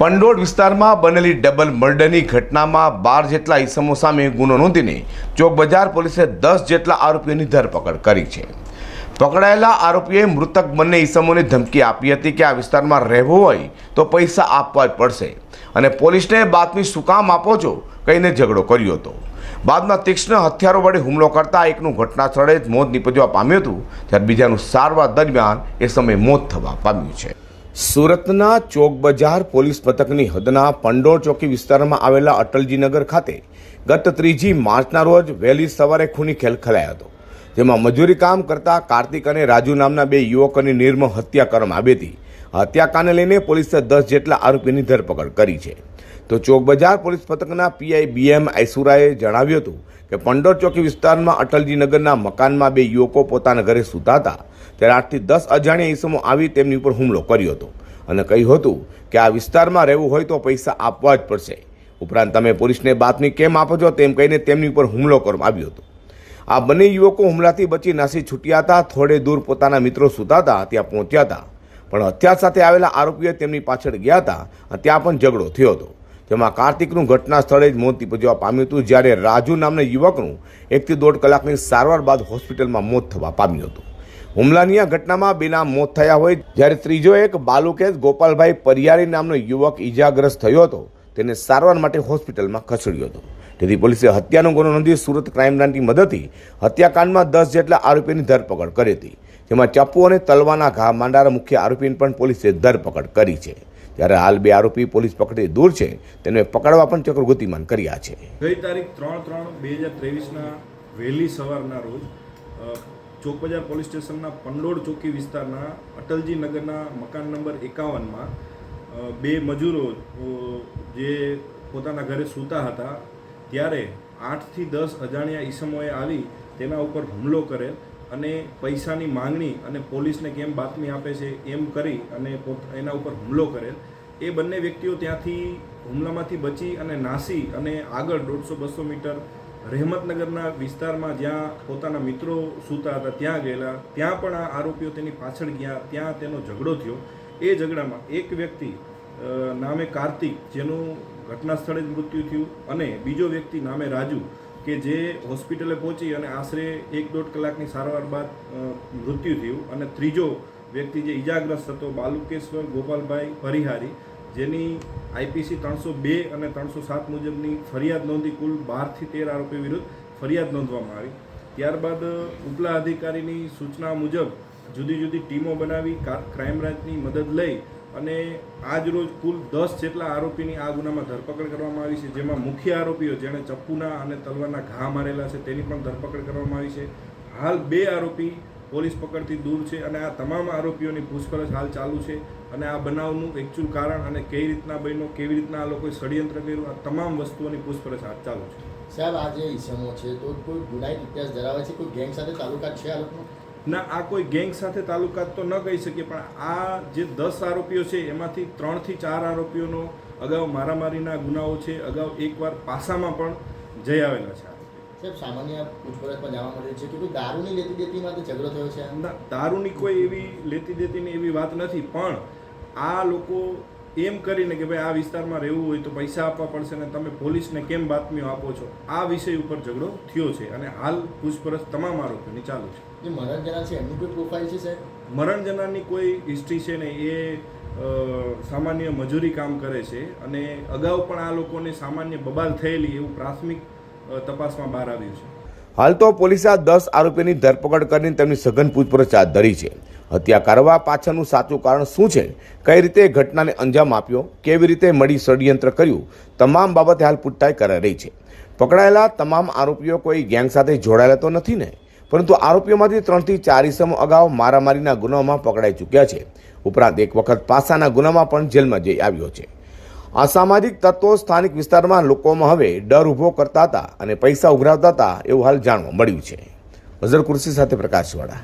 પંડોળ વિસ્તારમાં બનેલી ડબલ મર્ડરની ઘટનામાં બાર જેટલા ઈસમો સામે ગુનો નોંધીને ચોક બજાર પોલીસે દસ જેટલા આરોપીઓની ધરપકડ કરી છે. પકડાયેલા આરોપીએ મૃતક બંને ઇસમોને ધમકી આપી હતી કે આ વિસ્તારમાં રહેવું હોય તો પૈસા આપવા જ પડશે અને પોલીસને બાતમી શું કામ આપો છો કહીને ઝઘડો કર્યો હતો. બાદમાં તીક્ષ્ણ હથિયારો વડે હુમલો કરતા એકનું ઘટના સ્થળે જ મોત નીપજવા પામ્યું હતું, જ્યારે બીજાનું સારવાર દરમિયાન એ સમયે મોત થવા પામ્યું છે. સુરતના ચોક બજાર પોલીસ મથકની હદના પંડોળ ચોકી વિસ્તારમાં આવેલા અટલજીનગર ખાતે ગત ત્રીજી માર્ચના રોજ વહેલી સવારે ખૂની ખેલ ખલાયો હતો, જેમાં મજૂરી કામ કરતા કાર્તિક અને રાજુ નામના બે યુવકોની નિર્મ હત્યા કરવામાં આવી હતી. હત્યાકાંડને લઈને પોલીસે દસ જેટલા આરોપીની ધરપકડ કરી છે. તો ચોક બજાર પોલીસ મથકના પીઆઈ બીએમ આઈસુરાએ જણાવ્યું હતું કે પંડોર ચોકી વિસ્તારમાં અટલજીનગરના મકાનમાં બે યુવકો પોતાના ઘરે સૂતા હતા ત્યારે આઠથી દસ અજાણ્યા ઈસમો આવી તેમની ઉપર હુમલો કર્યો હતો અને કહ્યું હતું કે આ વિસ્તારમાં રહેવું હોય તો પૈસા આપવા જ પડશે. ઉપરાંત તમે પોલીસને બાતમી કેમ આપો છો તેમ કહીને તેમની ઉપર હુમલો કરવામાં આવ્યો હતો. આ બંને યુવકો હુમલાથી બચી નાસી છૂટ્યા હતા, થોડે દૂર પોતાના મિત્રો સૂતા હતા ત્યાં પહોંચ્યા હતા. પણ હથિયાર સાથે આવેલા આરોપીઓ તેમની પાછળ ગયા હતા ત્યાં પણ ઝઘડો થયો હતો. જેમાં કાર્તિકનું ઘટના સ્થળે જ મોત નીપજવા પામ્યું હતું, જ્યારે રાજુ નામના યુવકનું એકથી દોઢ કલાકની સારવાર બાદ હોસ્પિટલમાં મોત થવા પામ્યું હતું. હુમલાની આ ઘટનામાં બેના મોત થયા હોય, જ્યારે ત્રીજો એક બાલુકેશ ગોપાલભાઈ પરિયારી નામનો યુવક ઈજાગ્રસ્ત થયો હતો, તેને સારવાર માટે હોસ્પિટલમાં ખસેડ્યો હતો. તેથી પોલીસે હત્યાનો ગુનો નોંધી સુરત ક્રાઇમ બ્રાન્ચની મદદથી હત્યાકાંડમાં દસ જેટલા આરોપીની ધરપકડ કરી હતી, જેમાં ચપ્પુ અને તલવાના ઘા, માંડારા મુખ્ય આરોપીની પણ પોલીસે ધરપકડ કરી છે. જ્યારે હાલ બે આરોપી પોલીસ પકડી દૂર છે તેને પકડવા પણ ચક્ર ગતિમાન કર્યા છે. ગઈ તારીખ ત્રણ ત્રણ બે હજાર ત્રેવીસના વહેલી સવારના રોજ ચોક બજાર પોલીસ સ્ટેશનના પંડોળ ચોકી વિસ્તારના અટલજી નગરના મકાન નંબર એકાવનમાં બે મજૂરો જે પોતાના ઘરે સૂતા હતા, ત્યારે આઠથી દસ અજાણ્યા ઈસમોએ આવી તેના ઉપર હુમલો કરેલ. અને પૈસાની માંગણી અને પોલીસને કેમ બાતમી આપે છે એમ કરી અને પોત, એના ઉપર હુમલો કરેલ. એ બંને વ્યક્તિઓ ત્યાંથી હુમલામાંથી બચી અને નાસી અને આગળ દોઢસો બસો મીટર રહેમતનગરના વિસ્તારમાં જ્યાં પોતાના મિત્રો સૂતા હતા, ત્યાં ગયેલા. ત્યાં પણ આ આરોપીઓ તેની પાછળ ગયા. ત્યાં તેનો ઝઘડો થયો. એ ઝઘડામાં એક વ્યક્તિ નામે કાર્તિક, જેનું ઘટના સ્થળે જ મૃત્યુ થયું અને બીજો વ્યક્તિ નામે રાજુ. કે જે હોસ્પિટલે પહોંચી અને આશરે એક દોઢ કલાકની સારવાર બાદ મૃત્યુ થયું અને ત્રીજો વ્યક્તિ જે ઈજાગ્રસ્ત હતો, બાલુકેશ્વર ગોપાલભાઈ પરિહારી, જેની આઈપીસી ત્રણસો બે અને ત્રણસો સાત મુજબની ફરિયાદ નોંધી કુલ બારથી તેર આરોપી વિરુદ્ધ ફરિયાદ નોંધવામાં આવી. ત્યારબાદ, ઉપલા અધિકારીની સૂચના મુજબ જુદી જુદી ટીમો બનાવી ક્રાઇમ બ્રાન્ચની મદદ લઈ અને આજ રોજ કુલ દસ જેટલા આરોપીની આ ગુનામાં ધરપકડ કરવામાં આવી છે, જેમાં મુખ્ય આરોપીઓ જેણે ચપ્પુના અને તલવારના ઘા મારેલા છે, તેની પણ ધરપકડ કરવામાં આવી છે. હાલ બે આરોપી પોલીસ પકડથી દૂર છે અને આ તમામ આરોપીઓની પૂછપરછ હાલ ચાલુ છે અને આ બનાવનું એકચ્યુઅલ કારણ અને કઈ રીતના બન્યો, કેવી રીતના આ લોકોએ ષડયંત્ર કર્યું, આ તમામ વસ્તુઓની પૂછપરછ હાલ ચાલુ છે. સાહેબ, આ જે ઇસમો છે, તો કોઈ ગુનાહિત ઇતિહાસ ધરાવે છે, કોઈ ગેંગ સાથે તાલુકા છે આ લોકોનો? ના આ કોઈ ગેંગ સાથે તાલુકાત તો ન કહી શકીએ પણ આ જે દસ આરોપીઓ છે એમાંથી ત્રણથી ચાર આરોપીઓનો અગાઉ મારામારીના ગુનાઓ છે અગાઉ એકવાર પાસામાં પણ જઈ આવેલા છે સાહેબ સામાન્ય પૂછપરછમાં જાણવા મળે છે કે કોઈ દારૂની લેતી દેતી ઝઘડો થયો છે? ના દારૂની કોઈ એવી લેતી દેતીની એવી વાત નથી પણ આ લોકો એમ કરીને કે ભાઈ આ વિસ્તારમાં રહેવું હોય તો પૈસા આપવા પડશે ને તમે પોલીસને કેમ બાતમીઓ આપો છો? આ વિષય ઉપર ઝઘડો થયો છે અને હાલ પૂછપરછ તમામ આરોપીની ચાલુ છે. જે મરણ છે એમની કોઈ પ્રોફાઇલ છે સાહેબ? મરણ જનારની કોઈ હિસ્ટ્રી છે ને એ સામાન્ય મજૂરી કામ કરે છે અને અગાઉ પણ આ લોકોને સામાન્ય બબાલ થયેલી એવું પ્રાથમિક તપાસમાં બહાર આવ્યું છે. હાલ તો પોલીસે આ દસ આરોપીની ધરપકડ કરીને તેમની સઘન પૂછપરછ હાથ ધરી છે. હત્યા કરવા પાછળનું સાચું કારણ શું છે? કઈ રીતે ઘટનાને અંજામ આપ્યો? કેવી રીતે મળી ષડયંત્ર કર્યું? તમામ બાબતે હાલ પૂછતાછ કરાઈ રહી છે. પકડાયેલા તમામ આરોપીઓ કોઈ ગેંગ સાથે જોડાયેલા તો નથી ને? પરંતુ આરોપીઓમાંથી ત્રણથી ચાર ઇસમો અગાઉ મારામારીના ગુનામાં પકડાઈ ચૂક્યા છે. ઉપરાંત એક વખત પાસાના ગુનામાં પણ જેલમાં જઈ આવ્યો છે. અસામાજિક તત્વો સ્થાનિક વિસ્તારમાં લોકોમાં હવે ડર ઊભો કરતા હતા અને પૈસા ઉઘરાવતા હતા એવું હાલ જાણવા મળ્યું છે. અઝર કુર્સી સાથે પ્રકાશવાળા.